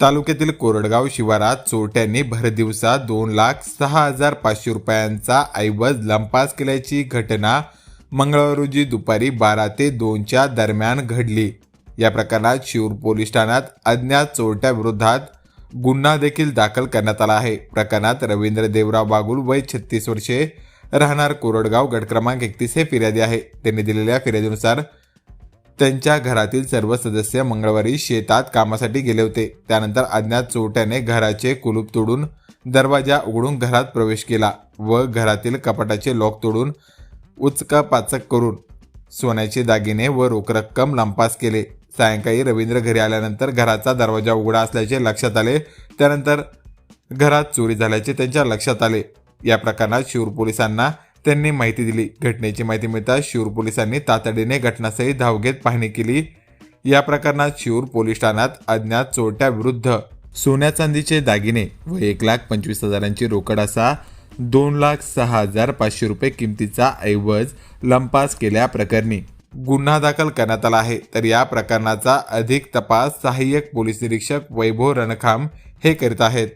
तालुक्यातील कोरडगाव शिवारात चोरट्यांनी भरदिवसा दोन लाख सहा हजार पाचशे रुपयांचा ऐवज लंपास केल्याची घटना मंगळवार रोजी दुपारी बारा ते दोनच्या दरम्यान घडली. या प्रकरणात शिरूर पोलीस ठाण्यात अज्ञात चोरट्या विरोधात गुन्हा देखील दाखल करण्यात आला आहे. प्रकरणात रवींद्र देवराव बागुल वय छत्तीस वर्षे राहणार कोरडगाव गट क्रमांक एकतीस हे फिर्यादी आहे. त्यांनी दिलेल्या फिर्यादीनुसार त्यांच्या घरातील सर्व सदस्य मंगळवारी शेतात कामासाठी गेले होते. त्यानंतर अज्ञात चोरट्याने घराचे कुलूप तोडून दरवाजा उघडून घरात प्रवेश केला व घरातील कपाटाचे लॉक तोडून उचकापाचक करून सोन्याचे दागिने व रोख रक्कम लंपास केले. सायंकाळी रवींद्र घरी आल्यानंतर घराचा दरवाजा उघडा असल्याचे लक्षात आले. त्यानंतर घरात चोरी झाल्याचे त्यांच्या लक्षात आले. या प्रकरणात शिवूर पोलिसांना त्यांनी माहिती दिली. घटनेची माहिती मिळताच शिरूर पोलिसांनी तातडीने घटनास्थळी धाव घेत पाहणी केली. या प्रकरणात शिरूर पोलीस ठाण्यात अज्ञात चोरट्याविरुद्ध सोन्या चांदीचे दागिने व एक लाख पंचवीस हजारांची रोकड असा दोन लाख सहा हजार पाचशे रुपये किमतीचा ऐवज लंपास केल्याप्रकरणी गुन्हा दाखल करण्यात आला आहे. तर या प्रकरणाचा अधिक तपास सहाय्यक पोलीस निरीक्षक वैभव रणखाम हे करीत आहेत.